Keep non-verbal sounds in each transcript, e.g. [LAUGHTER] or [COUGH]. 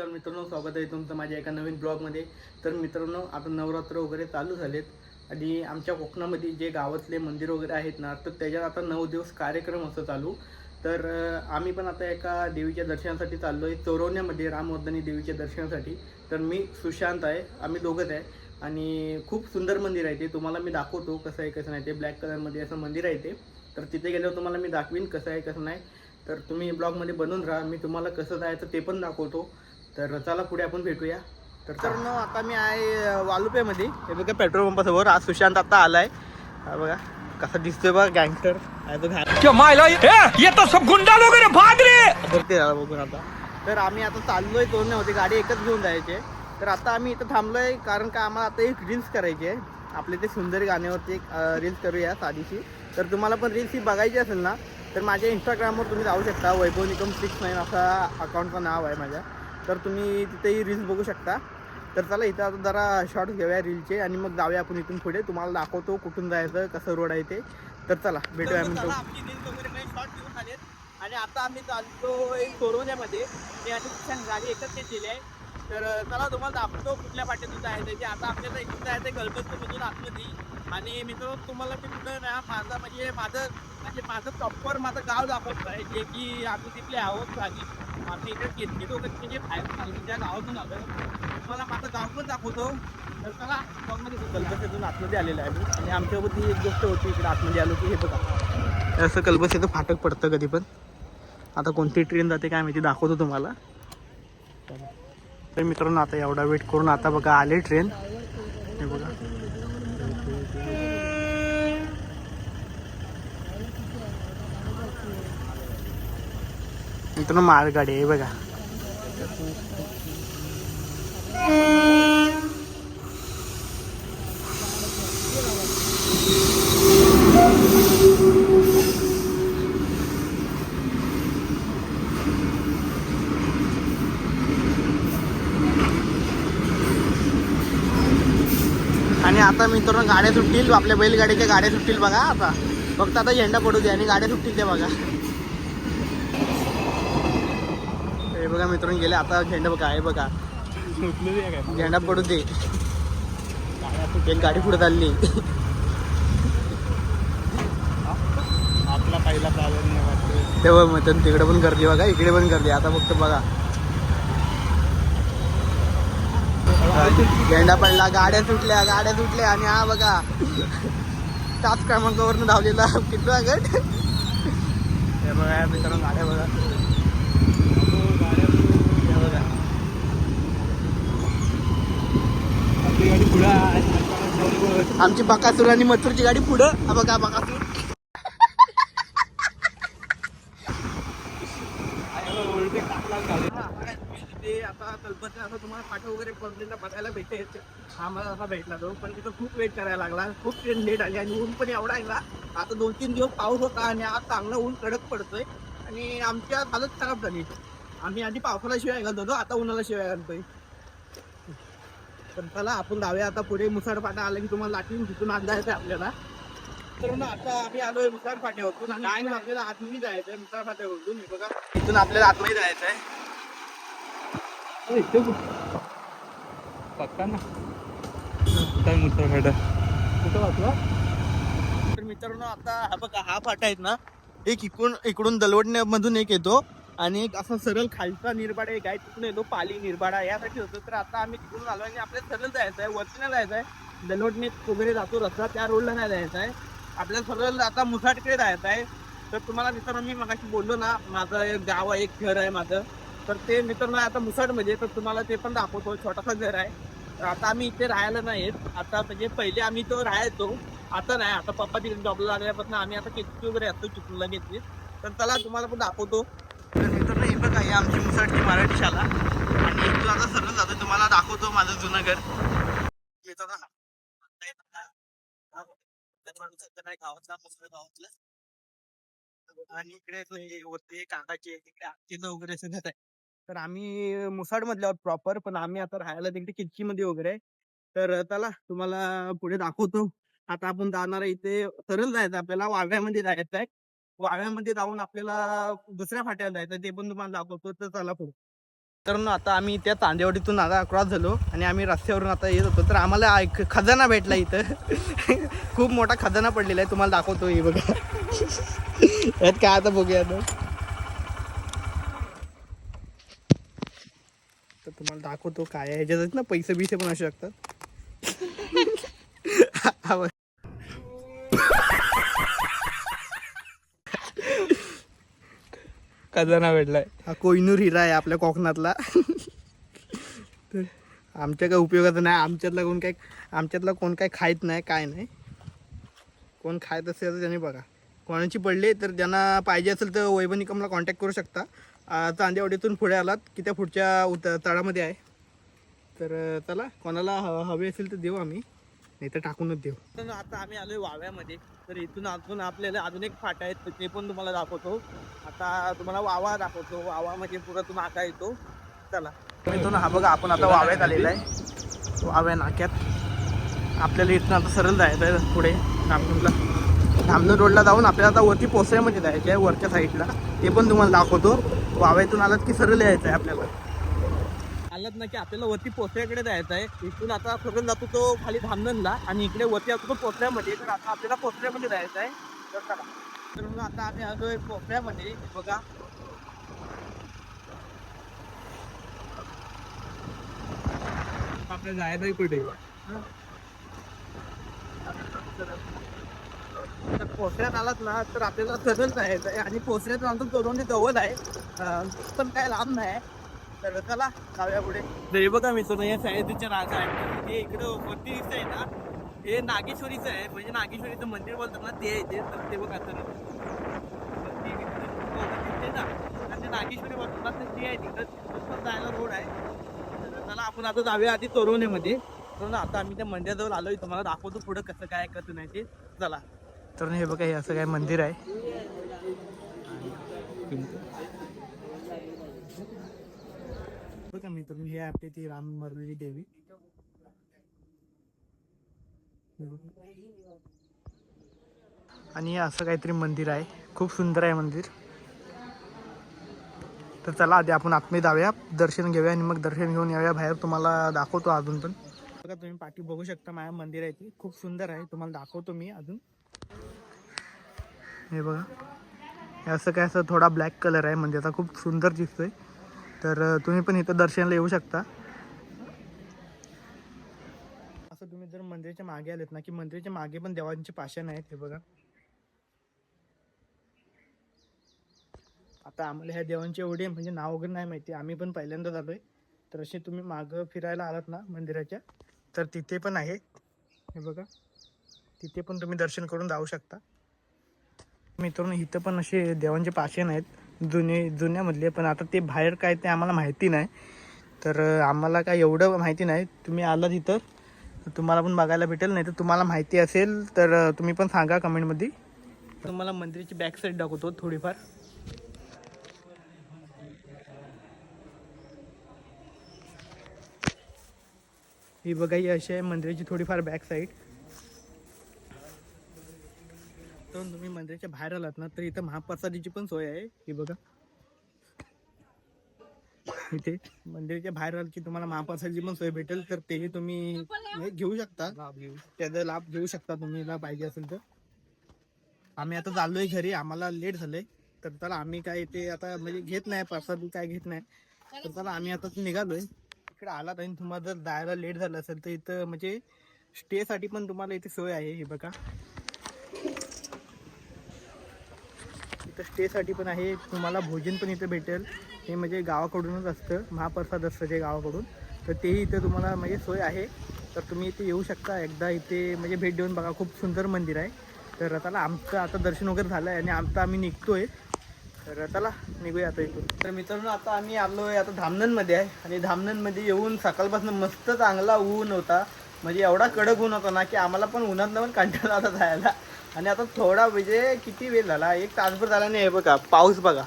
नमस्कार मित्रांनो स्वागत आहे तुमचं माझ्या एका नवीन ब्लॉगमध्ये. तर मित्रांनो आता नवरात्र वगैरे चालू झालेत आणि आमच्या कोकणामध्ये जे गावातले मंदिर वगैरे आहेत ना तर त्याच्यात आता नऊ दिवस कार्यक्रम असं चालू. तर आम्ही पण आता एका देवीच्या दर्शनासाठी चाललो आहे चोरवण्यामध्ये रामवर्धनी देवीच्या दर्शनासाठी. तर मी सुशांत आहे आम्ही दोघंच आहे. आणि खूप सुंदर मंदिर आहे ते तुम्हाला मी दाखवतो कसं आहे कसं नाही. ते ब्लॅक कलरमध्ये असं मंदिर आहे ते. तर तिथे गेल्यावर तुम्हाला मी दाखवीन कसं आहे कसं नाही. तर तुम्ही ब्लॉगमध्ये बनून राहा मी तुम्हाला कसं जायचं ते पण दाखवतो. तर चला पुढे आपण भेटूया. तर तर न आता मी आहे वालुपेमध्ये हे बघा पेट्रोल पंपासमोर आज सुशांत आता आलाय. हा बघा कसा दिसतोय बघा गँगस्टर बघून आता. तर आम्ही आता चाललोय होते गाडी एकच घेऊन जायचे. तर आता आम्ही इथं थांबलोय कारण का आम्हाला आता एक रील्स करायची आहे. आपले ते सुंदर गाण्यावरती एक रील्स करूया साधीशी. तर तुम्हाला पण रील्स ही बघायची असेल ना तर माझ्या इंस्टाग्रामवर तुम्ही जाऊ शकता वैभव निकम सिक्स नाईन असा अकाउंटचं नाव आहे माझ्या. तर तुम्ही तिथेही रील्स बघू शकता. तर चला इथं आता जरा शॉर्ट्स घेऊया रीलचे आणि मग जाऊया आपण इथून पुढे. तुम्हाला दाखवतो कुठून जायचं कसं रोड आहे ते. तर चला भेटूया शॉर्ट आलेत. आणि आता आम्ही चालतो एक कोरोनामध्ये. ते अशी छान गाडी एकच घेतलेली आहे. तर चला तुम्हाला दाखवतो कुठल्या पाट्यातून जायचं ते. आता आपल्याला इथून जायचं आहे गणपतीमधून आतमध्ये. आणि मित्र तुम्हाला मी कुठं ना माझं म्हणजे माझं म्हणजे माझं प्रॉपर माझं गाव दाखवत आहे. जे की आम्ही तिथले आहोत आणि आम्ही इकडे केतकी वगैरे म्हणजे बाहेर आम्ही त्या गावातून आलो तुम्हाला माझं गाव पण दाखवतो. तर चला ब्लॉगमध्ये कल्पसेतून आतमध्ये आलेलं आहे. मी आणि आमच्यासोबत ही एक गोष्ट होती इकडे आतमध्ये आलो की हे बघा. असं कल्पसेचं फाटक पडतं कधी पण. आता कोणती ट्रेन जाते काय माहिती दाखवतो तुम्हाला. तर मित्रांनो आता एवढा वेट करून आता बघा आले ट्रेन हे बघा. मित्रांनो मालगाडी आहे बघा. आणि आता मित्रांनो गाड्या सुटतील आपल्या बैलगाडीच्या गाड्या सुटतील बघा आता. फक्त आता झेंडा पडू दे आणि गाड्या सुटतील त्या बघा हे बघा मित्रांनो गेले आता झेंडा बघा आहे बघा. झेंडा पडू दे. एक गाडी पुढे चालली. आपला पहिला प्राधान्य वाटतो तेव्हा मग तिकडे पण गर्दी बघा इकडे पण गर्दी आता फक्त बघा. झेंडा पडला गाड्या सुटल्या गाड्या सुटल्या आणि हा बघा. सात क्रमांकावरनं धावलेला कितवा गट हे बघा मित्रांनो गाड्या बघा हे बघा आपली गाडी पुढे आहे आमची बकासूर आणि मथुरची गाडी पुढं. हा बघा बकासूर. ते आता कल्पना असं तुम्हाला पाठव वगैरे पडलेला बघायला भेटेल हा मला असा भेटला तो पण तिथं खूप वेट करायला लागला. खूप ट्रेन लेट आली आणि ऊन पण एवढा आहे ना आता दोन तीन दिवस पाऊस होता आणि आज चांगला ऊन कडक पडतोय. आणि आमच्या हालत खराब झाली. आम्ही आधी पावसाला शिवाय घालत होतो आता उन्हाला शिवाय घालतोय. पण चला आपण जाऊया आता पुढे मुसाड फाटा आला की तुम्हाला लाटून तिथून आज जायचं आहे आपल्याला. तर ना आता आम्ही आलोय मुसाड फाट्यावरून आणि इथून आपल्याला आतमध्ये जायचं आहे मुसाड फाट्यावरून हे बघा इथून आपल्याला आतमध्ये जायचं आहे पक्का ना. काय मुसाड फाटा कुठं वाचला? तर मित्रांनो आता हा बघा हा फाटा आहेत ना एक इकडून इकडून दलवडण्यामधून एक येतो. आणि एक असा सरळ खालचा निर्बाडा एक आहे तिकडून येतो पाली निरबाडा. यासाठी होतो तर आता आम्ही तिकडून आलो आणि आपल्याला सरळ जायचं आहे वरती नाही जायचं आहे. दलोटने वगैरे जातो रस्ता त्या रोडला नाही जायचं आहे. आपल्याला सरळ आता मुसाटकडे जायचं आहे. तर तुम्हाला मित्रांनो मी मगाशी बोललो ना माझं एक गाव आहे एक घर आहे माझं. तर ते मित्रांनो आता मुसाडमध्ये तर तुम्हाला ते पण दाखवतो छोटासा घर आहे. तर आता आम्ही इथे राहायला नाही आहेत आता म्हणजे पहिले आम्ही तो राहायचो. आता नाही आता पप्पा तिकडे जॉबला लागल्यापासून आम्ही आता किती वगैरे असतो चिपळूणला घेतली तर त्याला तुम्हाला पण दाखवतो. आमची मुसाडची मराठी शाळा. आणि इथून आता सरळ जातो तुम्हाला दाखवतो माझं जुनं घर. येतो गावातलं आणि इकडे होते काकाचे तिकडे आजीचं वगैरे सगळं आहे. तर आम्ही मुसाड मधल्या प्रॉपर पण आम्ही आता राहायला तिकडे किचकी मध्ये वगैरे तर चला तुम्हाला पुढे दाखवतो. आता आपण जाणार इथे सरळ जायचं आपल्याला वाव्यामध्ये जायचं आहे वाव्यामध्ये जाऊन आपल्याला दुसऱ्या फाट्याला जायचं ते पण तुम्हाला दाखवतो तर चला पुढे. तर ना आता आम्ही त्या तांदेवाडीतून आता क्रॉस झालो आणि आम्ही रस्त्यावरून आता येत होतो. तर आम्हाला एक खजाना भेटला इथं. [LAUGHS] खूप मोठा खजाना पडलेला आहे तुम्हाला दाखवतो हे बघा. [LAUGHS] यात काय आता बघूया आता. तर तुम्हाला दाखवतो काय आहे. ना पैसे बिसे पण असू शकतात. खजाना भेटलाय. हा कोहिनूर हिरा आहे आपल्या कोकणातला. तर आमच्या काय उपयोगाचं नाही आमच्यातला कोण काय आमच्यातला कोण काय खायत नाही काय नाही. कोण खायत असेल तर त्यांनी बघा. कोणाची पडली तर ज्यांना पाहिजे असेल तर वैभव निकमला कॉन्टॅक्ट करू शकता. चांदेवाडीतून पुढे आलात की त्या पुढच्या उत तळामध्ये आहे. तर चला कोणाला ह हवे असेल तर देऊ आम्ही. नाही तर टाकूनच देऊ. तर आता आम्ही आलोय वाव्यामध्ये. तर इथून अजून आपल्याला अजून एक फाटा आहे ते पण तुम्हाला दाखवतो. आता तुम्हाला वावा दाखवतो. वावा म्हणजे पुढं तुम्ही आता येतो. चला. इथून हा बघा आपण आता वाव्यात आलेला आहे. वाव्या नाक्यात. आपल्याला इथून आता सरळ जायचं आहे पुढे धामणूरला धामणूर रोडला जाऊन आपल्याला आता वरती पोचऱ्यामध्ये जायचं आहे वरच्या साईडला ते पण तुम्हाला दाखवतो. वाव्यातून आलात की सरळ यायचं आहे आपल्याला. सांगत ना की आपल्याला वरती पोथऱ्याकडे जायचं आहे. इथून आता सरळ जातो तो खाली धामनला आणि इकडे वरती असतो तो पोथऱ्यामध्ये तर आता आपल्याला पोथऱ्यामध्ये जायचं आहे. तर चला. तर म्हणून आता आम्ही आलोय पोथऱ्यामध्ये बघा. आपल्या जायचंही कुठे? तर पोचऱ्यात आलात ना तर आपल्याला सरळ जायचं आहे. आणि पोचऱ्यात आमचं ते जवळ आहे. पण काय लांब नाही. तर चला जाऊया पुढे. तरी बघा मित्रांनो या सह्याद्रीच्या राजा आहे हे इकडं वरती दिसत आहे ना हे नागेश्वरीचं आहे. म्हणजे नागेश्वरीचं मंदिर बोलतात ना ते आहे ते. तर ते बघा तर. दिसते ना. आणि ते नागेश्वरी बोलतात ना ते आहे तिकडं. जायला रोड आहे. तर चला आपण आता जाऊया आधी तोरवण्यामध्ये तर आता आम्ही त्या मंदिराजवळ आलोय. तुम्हाला दाखवतो पुढं कसं काय कसं नाही ते. चला. तर हे बघा हे असं काय मंदिर आहे. बघा मित्र हे आपली ती राम मरलेली देवी. आणि असं काहीतरी मंदिर आहे. खूप सुंदर आहे मंदिर. तर चला आधी आपण आतमध्ये जाऊया दर्शन घेऊया आणि मग दर्शन घेऊन येऊया बाहेर. तुम्हाला दाखवतो अजून पण. बघा तुम्ही पाठी बघू शकता माझ्या मंदिर आहे ती. खूप सुंदर आहे. तुम्हाला दाखवतो मी अजून. हे बघा. हे असं काय असं थोडा ब्लॅक कलर आहे मंदिराचा. खूप सुंदर दिसतोय. तर तुम्ही पण इथं दर्शनाला येऊ शकता. असं तुम्ही जर मंदिराच्या मागे आलेत ना की मंदिराच्या मागे पण देवांचे पाषाण आहेत हे बघा. आता आम्हाला ह्या देवांचे एवढे म्हणजे नाव वगैरे नाही माहिती. आम्ही पण पहिल्यांदाच आलोय. तर असे तुम्ही मागं फिरायला आलात ना मंदिराच्या तर तिथे पण आहे. हे बघा. तिथे पण तुम्ही दर्शन करून जाऊ शकता. मित्रांनो इथं पण असे देवांचे पाषाण आहेत. जुने जुन्यामधले पण आता ते बाहेर काय ते आम्हाला माहिती नाही. तर आम्हाला काय एवढं माहिती नाही. तुम्ही आलात इथं तुम्हाला पण बघायला भेटेल नाही तर तुम्हाला माहिती असेल तर तुम्ही पण सांगा कमेंटमध्ये. तुम्हाला मंदिराची बॅक साईड दाखवतो थोडीफार. ही बघा ही अशी आहे मंदिराची थोडीफार बॅक साईड तर तुम्ही मंदिराच्या बाहेर आलात ना तर इथं महाप्रसादीची पण सोय आहे. ही बघा. इथे मंदिराच्या बाहेर आलं की तुम्हाला महाप्रसादीची पण सोय भेटेल तर तेही तुम्ही घेऊ शकता. त्याचा लाभ घेऊ शकता तुम्ही पाहिजे असेल तर. आम्ही आता चाललोय घरी आम्हाला लेट झालंय. तर चला आम्ही काय ते आता म्हणजे घेत नाही प्रसाद काय घेत नाही. तर चला आम्ही आता निघालोय. इकडे आलात आणि तुम्हाला जर जायला लेट झालं असेल तर इथं म्हणजे स्टे साठी पण तुम्हाला इथे सोय आहे हे बघा. इथं स्टेसाठी पण आहे. तुम्हाला भोजन पण इथं भेटेल. हे म्हणजे गावाकडूनच असतं. महाप्रसाद असतं जे गावाकडून. तर तेही इथं तुम्हाला म्हणजे सोय आहे. तर तुम्ही इथे येऊ शकता. एकदा इथे म्हणजे भेट देऊन बघा. खूप सुंदर मंदिर आहे. तर चला आमचं आता दर्शन वगैरे झालं आहे आणि आमचं आम्ही निघतोय. तर चला निघूया आता इथून. तर मित्रांनो आता आम्ही आलो आहे आता धामनंदमध्ये आहे. आणि धामनंदमध्ये येऊन सकाळपासून मस्त चांगला ऊन होता. म्हणजे एवढा कडक ऊन होता ना की आम्हाला पण उन्हात पण कंटाळा होता जायला. आणि आता थोडा म्हणजे किती वेळ झाला? एक तासभर झाला नाही हे बघा पाऊस बघा.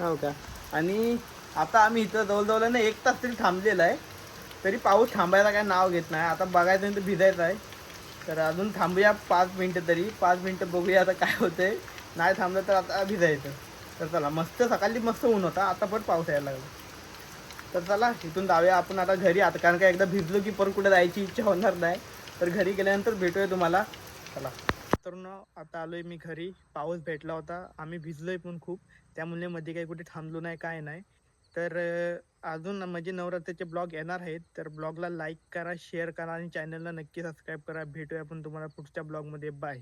हो का? आणि आता आम्ही इथं जवळजवळ ना एक तास तरी थांबलेला आहे. तरी पाऊस थांबायला काय नाव घेत नाही. आता बघायचं नाही तर भिजायचं आहे. तर अजून थांबूया पाच मिनटं तरी. पाच मिनटं बघूया आता काय होतंय. नाही थांबलं तर आता भिजायचं. तर चला मस्त सकाळी मस्त ऊन होता. आता पण पाऊस यायला लागला. तर चला इथून जाऊया आपण आता घरी. आता कारण का एकदा भिजलो की परत कुठे जायची इच्छा होणार नाही. तर घरी गेल्यानंतर भेटूया तुम्हाला. चला. तर न आता आलोय मी घरी. पाऊस भेटला होता. आम्ही भिजलोय पण खूप. त्यामुळे मध्ये काही कुठे थांबलो नाही काय नाही. तर अजून म्हणजे नवरात्रीचे ब्लॉग येणार आहेत. तर ब्लॉगला लाईक करा शेअर करा आणि चॅनलला नक्की सबस्क्राईब करा. भेटूया आपण तुम्हाला पुढच्या ब्लॉगमध्ये. बाय.